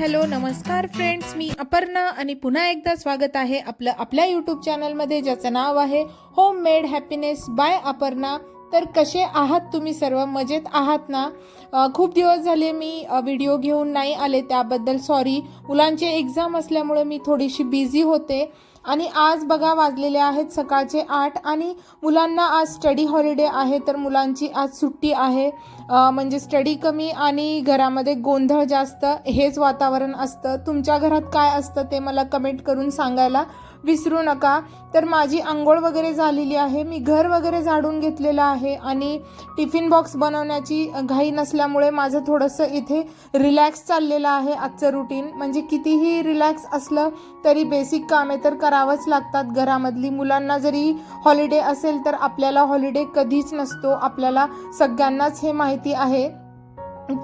Hello नमस्कार friends. मी अपर्णा आणि पुन्हा एकदा स्वागत आहे आपलं आपल्या यूट्यूब चॅनलमध्ये ज्याचं नाव आहे home made happiness by Aparna. तर कसे आहात तुम्ही सर्व? मजेत आहात ना? खूप दिवस झाले मी व्हिडिओ घेऊन नाही आले त्याबद्दल सॉरी मुलांचे एक्झाम असल्यामुळे मी थोडीशी बिझी होते. आणि आज बघा वाजलेले आहेत सकाळचे आठ आणि मुलांना आज स्टडी हॉलिडे आहे तर मुलांची आज सुट्टी आहे. म्हणजे स्टडी कमी आणि घरामध्ये गोंधळ जास्त हेच वातावरण असतं. तुमच्या घरात काय असतं ते मला कमेंट करून सांगायला विसरू नका. तर माझी आंघोळ वगैरे झालेली आहे. मी घर वगैरे झाडून घेतलेलं आहे आणि टिफिन बॉक्स बनवण्याची घाई नसल्यामुळे माझं थोडंसं इथे रिलॅक्स चाललेलं आहे आजचं रुटीन म्हणजे कितीही रिलॅक्स असलं तरी बेसिक कामे तर करावंच लागतात घरामधली. मुलांना जरी हॉलिडे असेल तर आपल्याला हॉलिडे कधीच नसतो. आपल्याला सगळ्यांनाच हे माहिती आहे.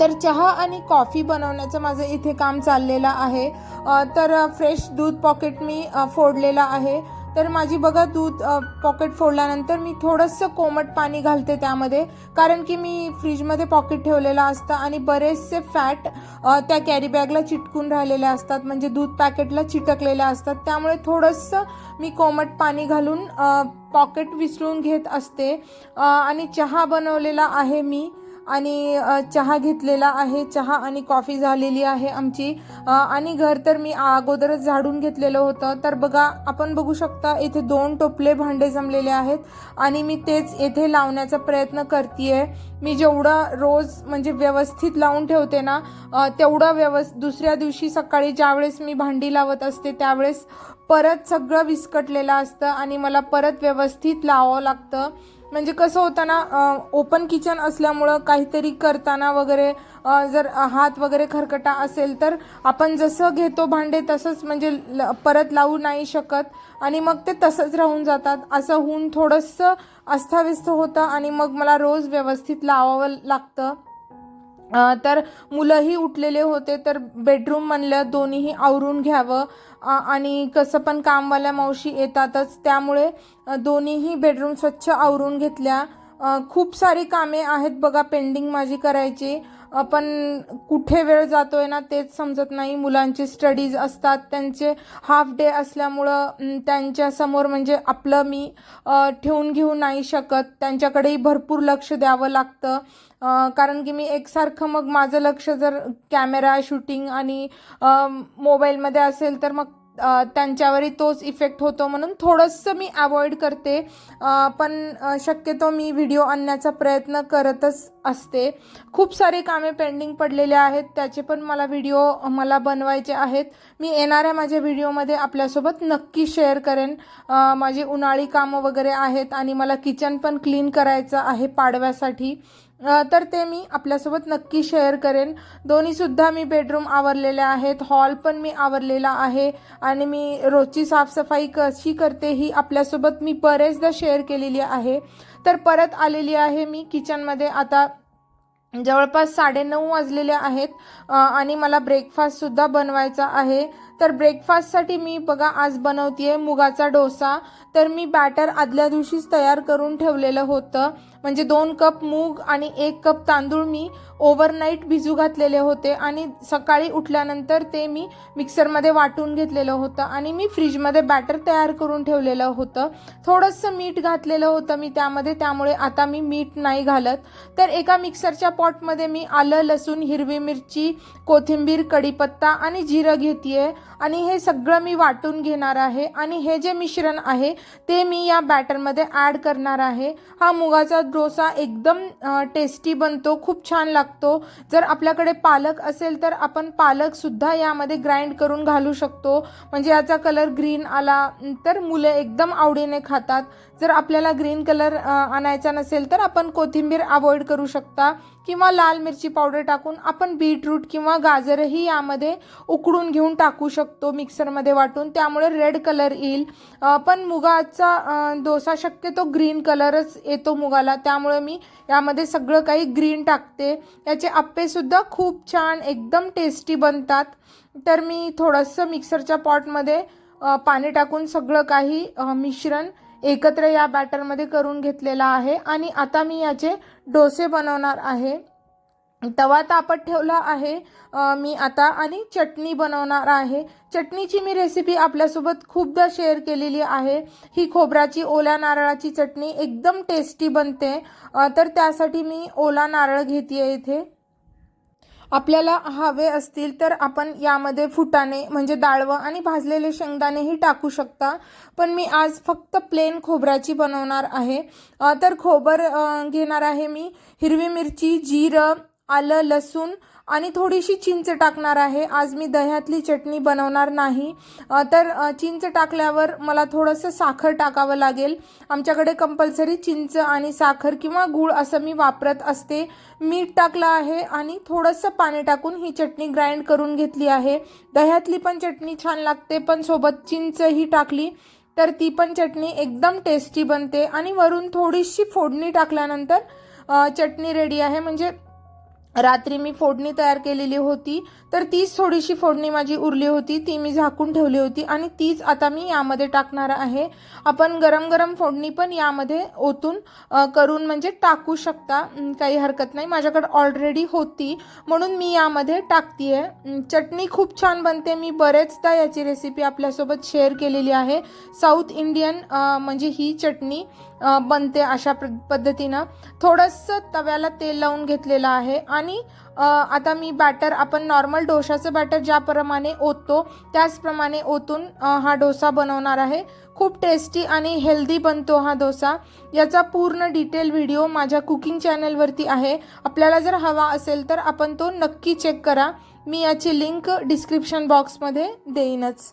तर चहा आणि कॉफी बनवण्याचं माझं इथे काम चाललेलं आहे. तर फ्रेश दूध पॉकेट मी फोडलेलं आहे. तर माझी बघा दूध पॉकेट फोडल्यानंतर मी थोडंसं कोमट पाणी घालते त्यामध्ये कारण की मी फ्रीजमध्ये पॉकेट ठेवलेलं असतं आणि बरेचसे फॅट त्या कॅरीबॅगला चिटकून राहिलेले असतात म्हणजे दूध पॅकेटला चिटकलेले असतात. त्यामुळे थोडंसं मी कोमट पाणी घालून पॉकेट विसरून घेत असते. आणि चहा बनवलेला आहे मी. आणि चहा घेतलेला आहे. चहा आणि कॉफी झालेली आहे आमची. आणि घर तर मी अगोदरच झाडून घेतलेलं होतं. तर बघा आपण बघू शकता इथे दोन टोपले भांडे जमलेले आहेत आणि मी तेच येथे लावण्याचा प्रयत्न करते मी जेवढं रोज म्हणजे व्यवस्थित लावून ठेवते ना तेवढा तेवढं व्यवस् दुसऱ्या दिवशी सकाळी ज्यावेळेस मी भांडी लावत असते त्यावेळेस परत सगळं विस्कटलेलं असतं आणि मला परत व्यवस्थित लावावं लागतं. म्हणजे कसं होतं ना ओपन किचन असल्यामुळं काहीतरी करताना वगैरे जर हात वगैरे खरकटा असेल तर आपण जसं घेतो भांडे तसंच म्हणजे ल- परत लावू नाही शकत आणि मग ते तसंच राहून जातात. असं होऊन थोडंसं अस्ताव्यस्त होतं आणि मग मला रोज व्यवस्थित लावावं लागतं. तर मुलंही उठलेले होते तर बेडरूम म्हणलं दोन्हीही आवरून घ्यावं. आणि कसं पण कामवाल्या मावशी येतातच त्यामुळे दोन्हीही बेडरूम स्वच्छ आवरून घेतल्या. खूप सारी कामे आहेत बघा पेंडिंग माझी करायची. पण कुठे वेळ जातोय ना तेच समजत नाही. मुलांचे स्टडीज असतात त्यांचे हाफ डे असल्यामुळं त्यांच्यासमोर म्हणजे आपलं मी ठेवून घेऊ नाही शकत. त्यांच्याकडेही भरपूर लक्ष द्यावं लागतं. कारण की मी एकसारखं मग माझं लक्ष जर कॅमेरा शूटिंग आणि मोबाईलमध्ये असेल तर मग त्यांच्यावरही तोच इफेक्ट होतो म्हणून थोडंसं मी अवॉइड करते. पण शक्यतो मी व्हिडिओ आणण्याचा प्रयत्न करतच असते. खूप सारे कामे पेंडिंग पडलेले आहेत त्याचे पण मला व्हिडिओ मला बनवायचे आहेत. मी येणाऱ्या माझ्या व्हिडिओमध्ये आपल्यासोबत नक्की शेअर करेन. माझी उन्हाळी कामं वगैरे आहेत आणि मला किचन पण क्लीन करायचं आहे पाडव्यासाठी. तर ते मी आपल्यासोबत नक्की शेअर करेन. दोन्हीसुद्धा मी बेडरूम आवरलेले आहेत. हॉल पण मी आवरलेला आहे आणि मी रोजची साफसफाई कशी करते ही आपल्यासोबत मी बरेचदा शेअर केलेली आहे. तर परत आलेली आहे मी किचनमध्ये आता जवळपास साडेनऊ वाजलेले आहेत आणि मला ब्रेकफास्टसुद्धा बनवायचा आहे. तर ब्रेकफास्टसाठी मी बघा आज बनवते आहे मुगाचा डोसा. तर मी बॅटर आदल्या दिवशीच तयार करून ठेवलेलं होतं. म्हणजे दोन कप मूग आणि एक कप तांदूळ मी ओव्हरनाईट भिजू घातलेले होते आणि सकाळी उठल्यानंतर ते मी मिक्सरमध्ये वाटून घेतलेलं होतं आणि मी फ्रीजमध्ये बॅटर तयार करून ठेवलेलं होतं. थोडंसं मीठ घातलेलं होतं मी त्यामध्ये त्यामुळे आता मी मीठ नाही घालत. तर एका मिक्सरच्या पॉटमध्ये मी आलं लसूण हिरवी मिरची कोथिंबीर कढीपत्ता आणि जिरं घेते आणि हे सगळं मी वाटून घेणार आहे आणि हे जे मिश्रण आहे ते मी या बॅटरमध्ये ॲड करणार आहे. हा मुगाचा डोसा एकदम टेस्टी बनतो खूप छान लागतो. जर आपल्याकडे पालक असेल तर आपण पालकसुद्धा यामध्ये ग्राइंड करून घालू शकतो. म्हणजे याचा कलर ग्रीन आला तर मुलं एकदम आवडीने खातात. जर आपल्याला ग्रीन कलर आणायचा नसेल तर आपण कोथिंबीर अवॉइड करू शकता किंवा लाल मिरची पावडर टाकून आपण बीटरूट किंवा गाजरही यामध्ये उकडून घेऊन टाकू शकतो मिक्सरमध्ये वाटून. त्यामुळे रेड कलर येईल. पण मुगाचा डोसा शक्यतो ग्रीन कलरच येतो मुगाला. त्यामुळे मी यामध्ये सगळं काही ग्रीन टाकते. याचे आप्पेसुद्धा खूप छान एकदम टेस्टी बनतात. तर मी थोडंसं मिक्सरच्या पॉटमध्ये पाणी टाकून सगळं काही मिश्रण एकत्र या बॅटरमध्ये करून घेतलेला आहे. आणि आता मी याचे डोसे बनवणार आहे. तवा तापत ठेवला आहे. मी आता आणि चटणी बनवणार आहे. चटणीची मी रेसिपी आपल्यासोबत खूपदा शेअर केलेली आहे. ही खोबऱ्याची ओल्या नारळाची चटणी एकदम टेस्टी बनते. तर त्यासाठी मी ओला नारळ घेते इथे. आपल्याला हवे असतील तर आपण यामध्ये फुटाणे म्हणजे डाळवं आणि भाजलेले शेंगदाणेही टाकू शकता. पण मी आज फक्त प्लेन खोबऱ्याची बनवणार आहे. तर खोबर घेणार आहे मी. हिरवी मिरची जिरं आलं लसूण आणि थोडीशी चिंच टाकणार आहे. आज मी दह्यातली चटणी बनवणार नाही. तर चिंच टाकल्यावर मला थोडंसं साखर टाकावं लागेल. आमच्याकडे कंपल्सरी चिंच आणि साखर किंवा गूळ असं मी वापरत असते. मीठ टाकलं आहे आणि थोडंसं पाणी टाकून ही चटणी ग्राइंड करून घेतली आहे. दह्यातली पण चटणी छान लागते पण सोबत चिंचही टाकली तर ती पण चटणी एकदम टेस्टी बनते. आणि वरून थोडीशी फोडणी टाकल्यानंतर चटणी रेडी आहे. म्हणजे रात्री मी फोडणी तयार केलेली होती तर तीच थोडीशी फोडणी माझी उरली होती ती मी झाकून ठेवली होती आणि तीच आता मी यामध्ये टाकणार आहे. आपण गरम गरम फोडणी पण यामध्ये ओतून करून म्हणजे टाकू शकता. काही हरकत नाही. माझ्याकडे ऑलरेडी होती. म्हणून मी यामध्ये टाकतीये. आहे चटणी खूप छान बनते. मी बरेचदा याची रेसिपी आपल्यासोबत शेअर केलेली आहे. साऊथ इंडियन म्हणजे ही चटणी. बनते अशा पद्धतीनं. थोडंसं तव्याला तेल लावून घेतलेलं आहे आणि आता मी बॅटर आपण नॉर्मल डोशाचं बॅटर ज्याप्रमाणे ओततो त्याचप्रमाणे ओतून हा डोसा बनवणार आहे. खूप टेस्टी आणि हेल्दी बनतो हा डोसा. याचा पूर्ण डिटेल व्हिडिओ माझ्या कुकिंग चॅनलवरती आहे. आपल्याला जर हवा असेल तर आपण तो नक्की चेक करा. मी याची लिंक डिस्क्रिप्शन बॉक्समध्ये देईनच.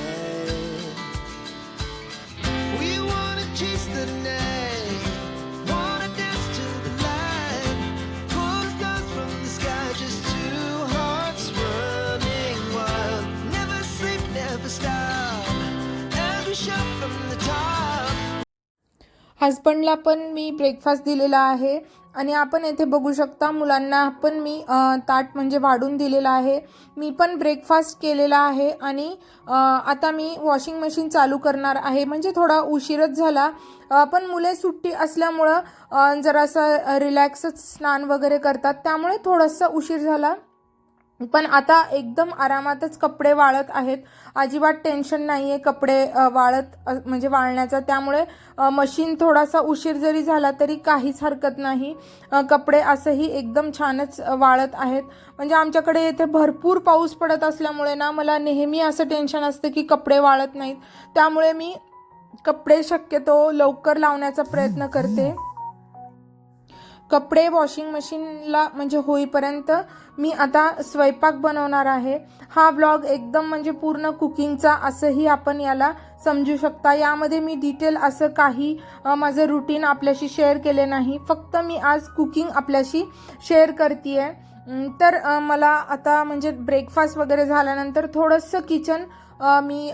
हजबंडला पण मी ब्रेकफास्ट दिलेला आहे. आणि आपण येथे बघू शकता मुलांना पण मी ताट म्हणजे वाढून दिलेलं आहे. मी पण ब्रेकफास्ट केलेला आहे आणि आता मी वॉशिंग मशीन चालू करणार आहे. म्हणजे थोडा उशीरच झाला. पण मुले सुट्टी असल्यामुळं जरासं रिलॅक्सच स्नान वगैरे करतात. त्यामुळे थोडंसं उशीर झाला. पण आता एकदम आरामातच कपडे वाळत आहेत. अजिबात टेन्शन नाही आहे कपडे वाळत म्हणजे वाळण्याचं. त्यामुळे मशीन थोडासा उशीर जरी झाला तरी काहीच हरकत नाही. कपडे असंही एकदम छानच वाळत आहेत. म्हणजे आमच्याकडे येथे भरपूर पाऊस पडत असल्यामुळे ना मला नेहमी असं टेन्शन असतं की कपडे वाळत नाहीत. त्यामुळे मी कपडे शक्यतो लवकर लावण्याचा प्रयत्न करते. कपडे वॉशिंग मशीनला म्हणजे होईपर्यंत मी आता स्वयंपाक बनवणार आहे. हा ब्लॉग एकदम म्हणजे पूर्ण कुकिंगचा असंही आपण याला समजू शकता. यामध्ये मी डिटेल असं काही माझं रुटीन आपल्याशी शेअर केले नाही. फक्त मी आज कुकिंग आपल्याशी शेअर करते तर मला आता म्हणजे ब्रेकफास्ट वगैरे झाल्यानंतर थोडंसं किचन मी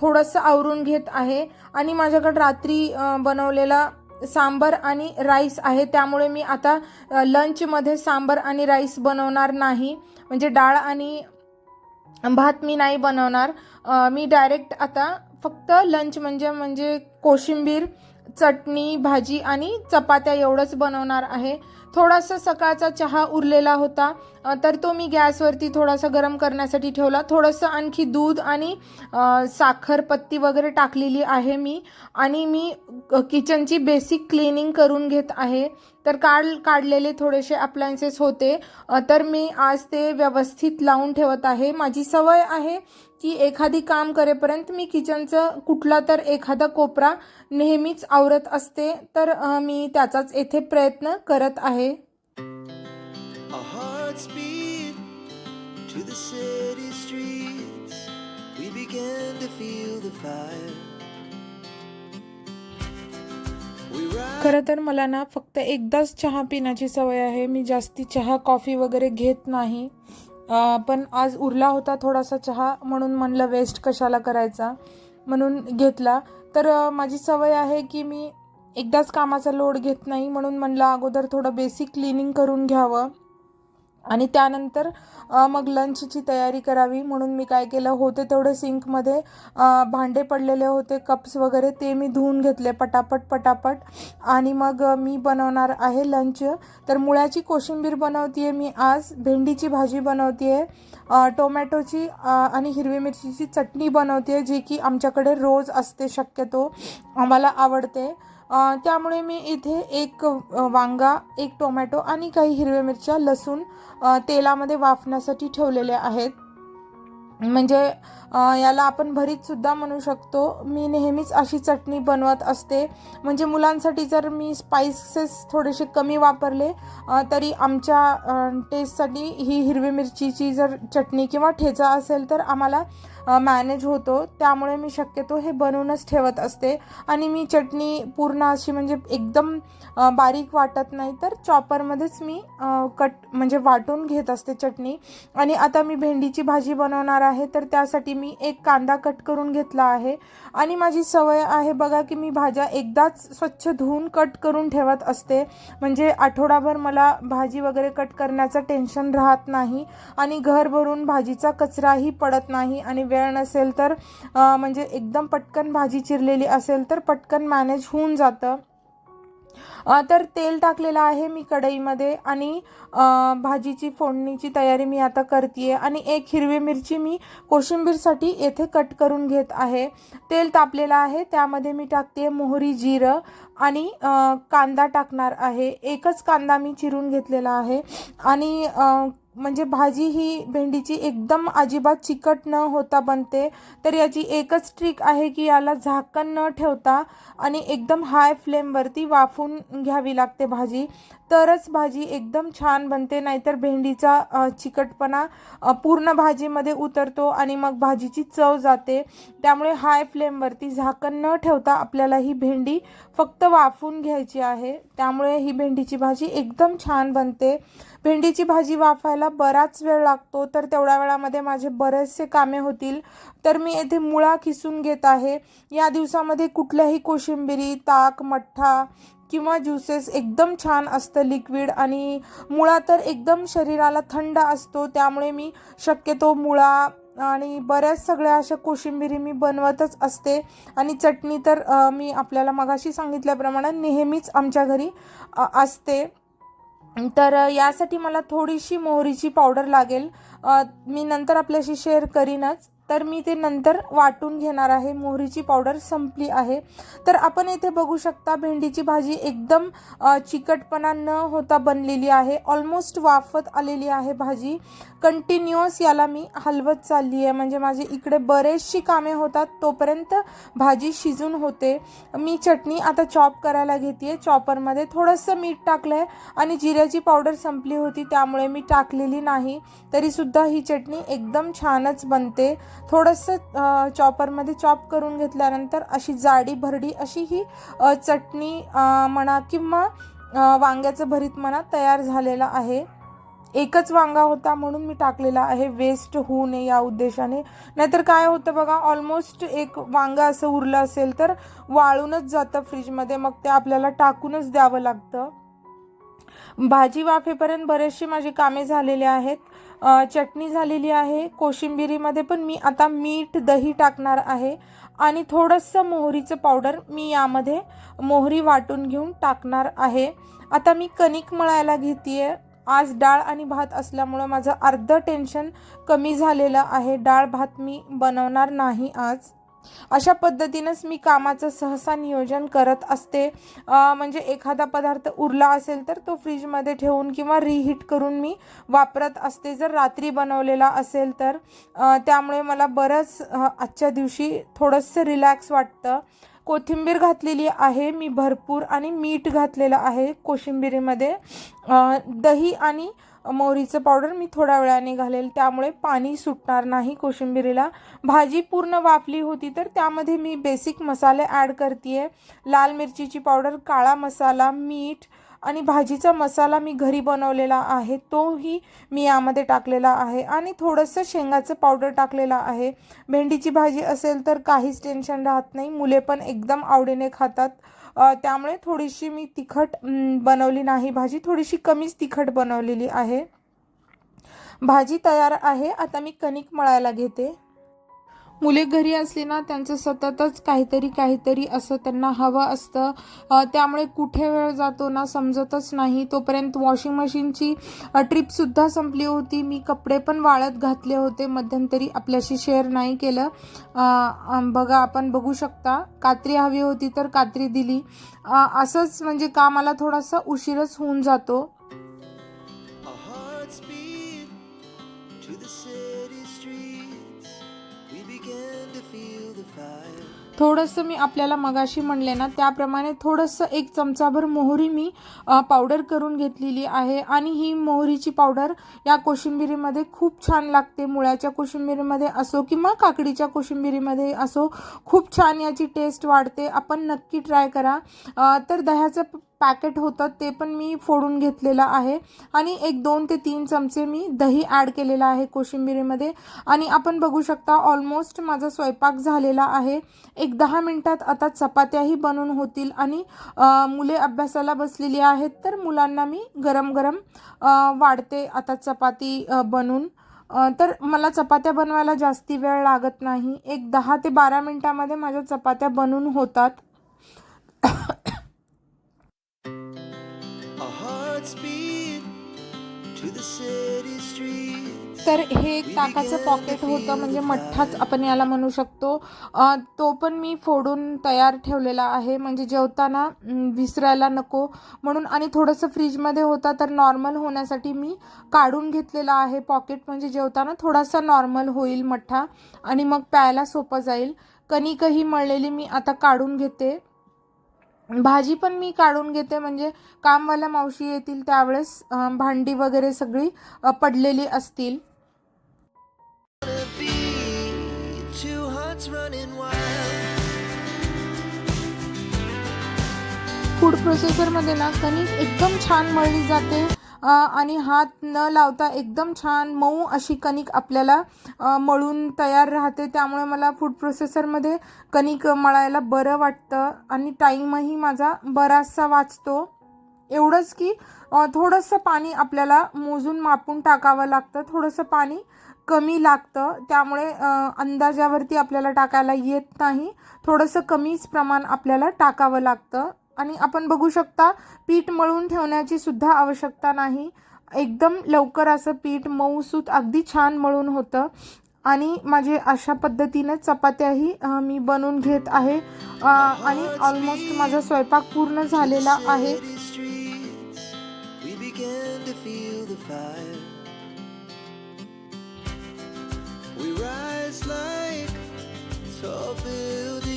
थोडंसं आवरून घेत आहे. आणि माझ्याकडे रात्री बनवलेला सांबर आणि राईस आहे त्यामुळे मी आता लंचमध्ये सांबर आणि राईस बनवणार नाही. म्हणजे डाळ आणि भात मी नाही बनवणार. मी डायरेक्ट आता फक्त लंच म्हणजे म्हणजे कोशिंबीर चटणी भाजी आणि चपात्या एवढंच बनवणार आहे. थोडासा सकाळचा चहा उरलेला होता. तर तो मी गॅसवरती थोडासा गरम करण्यासाठी ठेवला. थोडंसं आणखी दूध आणि साखरपत्ती साखर पत्ती वगैरे टाकलेली आहे मी. आणि मी किचनची बेसिक क्लिनिंग करून घेत आहे. तर काढ काढलेले थोडेसे अप्लायन्सेस होते. तर मी आज ते व्यवस्थित लावून ठेवत आहे. माझी सवय आहे की एखादी काम करेपर्यंत मी किचनचं कुठला तर एखादा कोपरा नेहमीच आवरत असते तर मी त्याचाच येथे प्रयत्न करत आहे. खरं तर मला ना फक्त एकदाच चहा पिण्याची सवय आहे. मी जास्ती चहा कॉफी वगैरे घेत नाही. पण आज उरला होता थोडासा चहा म्हणून म्हणलं वेस्ट कशाला करायचा म्हणून घेतला. तर माझी सवय आहे की मी एकदाच कामाचा लोड घेत नाही म्हणून म्हणलं अगोदर थोडं बेसिक क्लिनिंग करून घ्यावं. आणि त्यानंतर मग लंचची तयारी करावी. म्हणून मी काय केलं होते तेवढं सिंकमध्ये भांडे पडलेले होते कप्स वगैरे ते मी धुवून घेतले पटापट पटापट. आणि मग मी बनवणार आहे लंच तर मुळ्याची कोशिंबीर बनवते मी आज भेंडीची भाजी बनवते टोमॅटोची आणि हिरवी मिरचीची चटणी बनवते जी की आमच्याकडे रोज असते शक्यतो आम्हाला आवडते. त्यामुळे मी इथे एक वांगा एक टोमॅटो आणि काही हिरव्या मिरच्या लसूण तेलामध्ये वाफण्यासाठी ठेवलेले आहेत. म्हणजे याला आपण भरीतसुद्धा म्हणू शकतो. मी नेहमीच अशी चटणी बनवत असते. म्हणजे मुलांसाठी जर मी स्पायसेस थोडेसे कमी वापरले तरी आमच्या टेस्टसाठी ही हिरवी मिरचीची जर चटणी किंवा ठेचा असेल तर आम्हाला मॅनेज होतो. त्यामुळे मी शक्यतो हे बनवूनच ठेवत असते. आणि मी चटणी पूर्ण अशी म्हणजे एकदम बारीक वाटत नाही तर चॉपरमध्येच मी कट म्हणजे वाटून घेत असते चटणी. आणि आता मी भेंडीची भाजी बनवणार आहे तर त्यासाठी मी एक कांदा कट करून घेतला आहे. आणि माझी सवय आहे बघा की मी भाज्या एकदाच स्वच्छ धुवून कट करून ठेवत असते. म्हणजे आठवडाभर मला भाजी वगैरे कट करण्याचं टेन्शन राहत नाही. आणि घर भरून भाजीचा कचराही पडत नाही आणि वेळ नसेल तर म्हणजे एकदम पटकन भाजी चिरलेली असेल तर पटकन मॅनेज होऊन जातं. तर तेल टाकलेलं आहे मी कढईमध्ये आणि भाजीची फोडणीची तयारी मी आता करते आणि एक हिरवी मिरची मी कोशिंबीरसाठी येथे कट करून घेत आहे. तेल तापलेलं आहे त्यामध्ये मी टाकते मोहरी जिरं आणि कांदा टाकणार आहे. एकच कांदा मी चिरून घेतलेला आहे. आणि म्हणजे भाजी ही भेंडीची एकदम अजिबात चिकट न होता बनते. तर याची एकच ट्रिक आहे की याला झाकण न ठेवता आणि एकदम हाय फ्लेमवरती वाफून घ्यावी लागते भाजी. तरच भाजी एकदम छान बनते नाहीतर भेंडीचा चिकटपणा पूर्ण भाजीमध्ये उतरतो आणि मग भाजीची चव जाते. त्यामुळे हाय फ्लेमवरती झाकण न ठेवता आपल्याला ही भेंडी फक्त वाफून घ्यायची आहे. त्यामुळे ही भेंडीची भाजी एकदम छान बनते. भेंडीची भाजी वाफायला बराच वेळ लागतो तर तेवढ्या वेळामध्ये माझे बरेचसे कामे होतील. तर मी येथे मुळा किसून घेत आहे. या दिवसामध्ये कुठल्याही कोशिंबिरी ताक मठ्ठा किंवा ज्युसेस एकदम छान असतं लिक्विड आणि मुळा तर एकदम शरीराला थंड असतो. त्यामुळे मी शक्यतो मुळा आणि बऱ्याच सगळ्या अशा कोशिंबिरी मी बनवतच असते. आणि चटणी तर मी आपल्याला मगाशी सांगितल्याप्रमाणे नेहमीच आमच्या घरी असते. तर यासाठी मला थोडीशी मोहरीची पावडर लागेल. मी नंतर आपल्याशी शेअर करीनच. तर मी ते नंतर वाटून घेणार आहे. मोहरीची पावडर संपली आहे. तर आपण येथे बघू शकता भेंडीची भाजी एकदम चिकटपणा न होता बनलेली आहे. ऑलमोस्ट वाफत आलेली आहे भाजी. कंटिन्युअस याला मी हलवत चालली आहे. म्हणजे माझी इकडे बरेचशी कामे होतात तोपर्यंत भाजी शिजून होते. मी चटणी आता चॉप करायला घेते चॉपरमध्ये थोडंसं मीठ टाकलं आहे आणि जिऱ्याची पावडर संपली होती त्यामुळे मी टाकलेली नाही. तरीसुद्धा ही चटणी एकदम छानच बनते. थोडंसं चॉपरमध्ये चॉप करून घेतल्यानंतर अशी जाडी भरडी अशी ही चटणी म्हणा किंवा वांग्याचं भरीत म्हणा तयार झालेलं आहे. एकच वांगा होता म्हणून मी टाकलेला आहे. वेस्ट होऊ नये या उद्देशाने. नाहीतर काय होतं बघा ऑलमोस्ट एक वांगा असं उरलं असेल तर वाळूनच जातं फ्रीजमध्ये मग ते आपल्याला टाकूनच द्यावं लागतं. भाजी वाफेपर्यंत बरेचशी माझी कामे झालेली आहेत. चटणी झालेली आहे कोशिंबिरीमध्ये पण मी आता मीठ दही टाकणार आहे आणि थोडंसं मोहरीचं पावडर मी यामध्ये मोहरी वाटून घेऊन टाकणार आहे. आता मी कणिक मळायला घेते आज डाळ आणि भात असल्यामुळं माझं अर्धं टेन्शन कमी झालेलं आहे. डाळ भात मी बनवणार नाही आज. अशा पद्धतीनंच मी कामाचं सहसा नियोजन करत असते. म्हणजे एखादा पदार्थ उरला असेल तर तो फ्रीजमध्ये ठेवून किंवा रिहीट करून मी वापरत असते. जर रात्री बनवलेला असेल तर त्यामुळे मला बरंच आजच्या दिवशी थोडंसं रिलॅक्स वाटतं. कोथिंबीर घातलेली आहे मी भरपूर आणि मीठ घातलेलं आहे कोशिंबिरीमध्ये. दही आणि मोहरीचं पावडर मी थोड्या वेळाने घालेल. त्यामुळे पाणी सुटणार नाही कोशिंबिरीला. भाजी पूर्ण वाफली होती तर त्यामध्ये मी बेसिक मसाले ॲड करते लाल मिरचीची पावडर काळा मसाला मीठ आणि भाजीचा मसाला मी घरी बनवलेला आहे. तोही मी यामध्ये टाकलेला आहे आणि थोडंसं शेंगाचं पावडर टाकलेलं आहे. भेंडीची भाजी असेल तर काहीच टेन्शन राहत नाही. मुले पण एकदम आवडीने खातात. त्यामुळे थोडीशी मी तिखट बनवली नाही. भाजी थोडीशी कमीच तिखट बनवलेली आहे. भाजी तयार आहे. आता मी कणिक मळायला घेते. मुले घरी असली ना त्यांचं सततच काहीतरी काहीतरी असं त्यांना हवं असतं. त्यामुळे कुठे वेळ जातो ना समजतच नाही. तोपर्यंत वॉशिंग मशीनची ट्रिपसुद्धा संपली होती. मी कपडे पण वाळत घातले होते. मध्यंतरी आपल्याशी शेअर नाही केलं. बघा आपण बघू शकता. कात्री हवी होती तर कात्री दिली. असंच म्हणजे कामाला थोडासा उशीरच होऊन जातो. थोडंसं मी आपल्याला मगाशी म्हणले ना त्याप्रमाणे थोडंसं एक चमचाभर मोहरी मी पावडर करून घेतलेली आहे. आणि ही मोहरीची पावडर या कोशिंबिरीमध्ये खूप छान लागते. मुळ्याच्या कोशिंबिरीमध्ये असो किंवा काकडीच्या कोशिंबिरीमध्ये असो खूप छान याची टेस्ट वाढते. आपण नक्की ट्राय करा. तर दह्याचं पॅकेट होतं ते पण मी फोडून घेतलेलं आहे. आणि एक दोन ते तीन चमचे मी दही ॲड केलेलं आहे कोशिंबिरीमध्ये. आणि आपण बघू शकता ऑलमोस्ट माझा स्वयंपाक झालेला आहे. एक दहा मिनटात आता चपात्याही बनून होतील. आणि मुले अभ्यासाला बसलेली आहेत तर मुलांना मी गरम गरम वाढते आता चपाती बनून. तर मला चपात्या बनवायला जास्ती वेळ लागत नाही. एक दहा ते बारा मिनटामध्ये माझ्या चपात्या बनून होतात. तर हे एक ताकाचं पॉकेट होतं म्हणजे मठ्ठाच आपण याला म्हणू शकतो. तो पण मी फोडून तयार ठेवलेला आहे. म्हणजे जेवताना विसरायला नको. म्हणून आणि थोडंसं फ्रीजमध्ये होता तर नॉर्मल होण्यासाठी मी काढून घेतलेला आहे पॉकेट म्हणजे जेवताना थोडासा नॉर्मल होईल मठ्ठा आणि मग प्यायला सोपं जाईल. कणिकही मळलेली मी आता काढून घेते. भाजी पण मी काढून घेते. म्हणजे कामवाल्या मावशी येतील त्यावेळेस भांडी वगैरे सगळी पडलेली असतील. फूड प्रोसेसरमध्ये ना कणिक एकदम छान मळली जाते. आणि हात न लावता एकदम छान मऊ अशी कणिक आपल्याला मळून तयार राहते. त्यामुळे मला फूड प्रोसेसरमध्ये कणिक मळायला बरं वाटतं आणि टाईमही माझा बराचसा वाचतो. एवढंच की थोडंसं पाणी आपल्याला मोजून मापून टाकावं लागतं. थोडंसं पाणी कमी लागतं. त्यामुळे अंदाजावरती आपल्याला टाकायला येत नाही. थोडंसं कमीच प्रमाण आपल्याला टाकावं लागतं. आणि आपण बघू शकता पीठ मळून ठेवण्याची सुद्धा आवश्यकता नाही. एकदम लवकर असं पीठ मऊसूत अगदी छान मळून होतं. आणि माझे अशा पद्धतीने चपात्याही मी बनवून घेत आहे. आणि ऑलमोस्ट माझा स्वयंपाक पूर्ण झालेला आहे. We rise like tall buildings.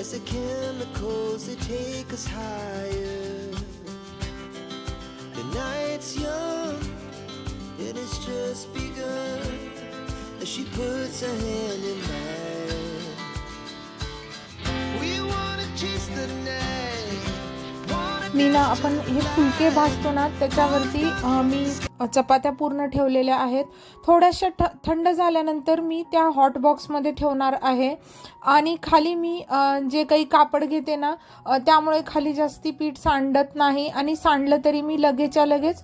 As the chemicals they take us higher. The night's young and it's just begun as she puts her hand in mine. We wanna chase the night. Wanna मी ना आपण हे फुलके भाजतो ना त्याच्यावरती मी चपात्या पूर्ण ठेवलेल्या आहेत. थोड्याशा ठ थंड झाल्यानंतर मी त्या हॉट बॉक्समध्ये ठेवणार आहे. आणि खाली मी जे काही कापड घेते ना त्यामुळे खाली जास्ती पीठ सांडत नाही. आणि सांडलं तरी मी लगेचच्या लगेच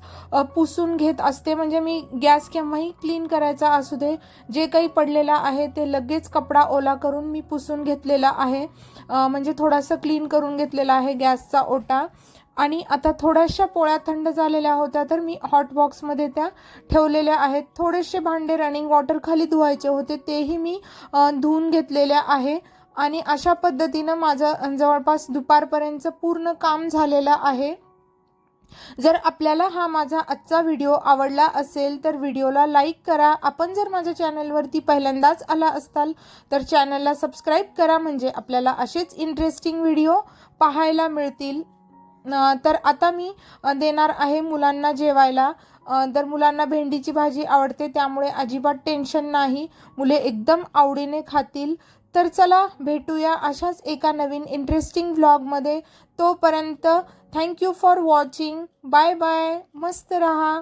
पुसून घेत असते. म्हणजे मी गॅस केव्हाही क्लीन करायचा असू दे जे काही पडलेलं आहे ते लगेच कपडा ओला करून मी पुसून घेतलेला आहे. म्हणजे थोडासा क्लीन करून घेतलेला आहे गॅसचा ओटा. आणि आता थोड्याशा पोळ्या थंड झालेल्या होत्या तर मी हॉट बॉक्समध्ये त्या ठेवलेल्या आहेत. थोडेसे भांडे रनिंग वॉटर खाली धुवायचे होते तेही मी धुवून घेतलेले आहे. आणि अशा पद्धतीनं माझं जवळपास दुपारपर्यंतचं पूर्ण काम झालेलं आहे. जर आपल्याला हा माझा आजचा व्हिडिओ आवडला असेल तर व्हिडिओला लाईक करा. आपण जर माझ्या चॅनलवरती पहिल्यांदाच आला असताल तर चॅनलला सबस्क्राईब करा. म्हणजे आपल्याला असेच इंटरेस्टिंग व्हिडिओ पाहायला मिळतील. तर आता मी देणार आहे मुलांना जेवायला. तर मुलांना भेंडीची भाजी आवडते त्यामुळे अजिबात टेन्शन नाही. मुले एकदम आवडीने खातील. तर चला भेटूया अशाच एका नवीन इंटरेस्टिंग व्लॉगमध्ये तोपर्यंत thank you for watching bye bye मस्त रहा.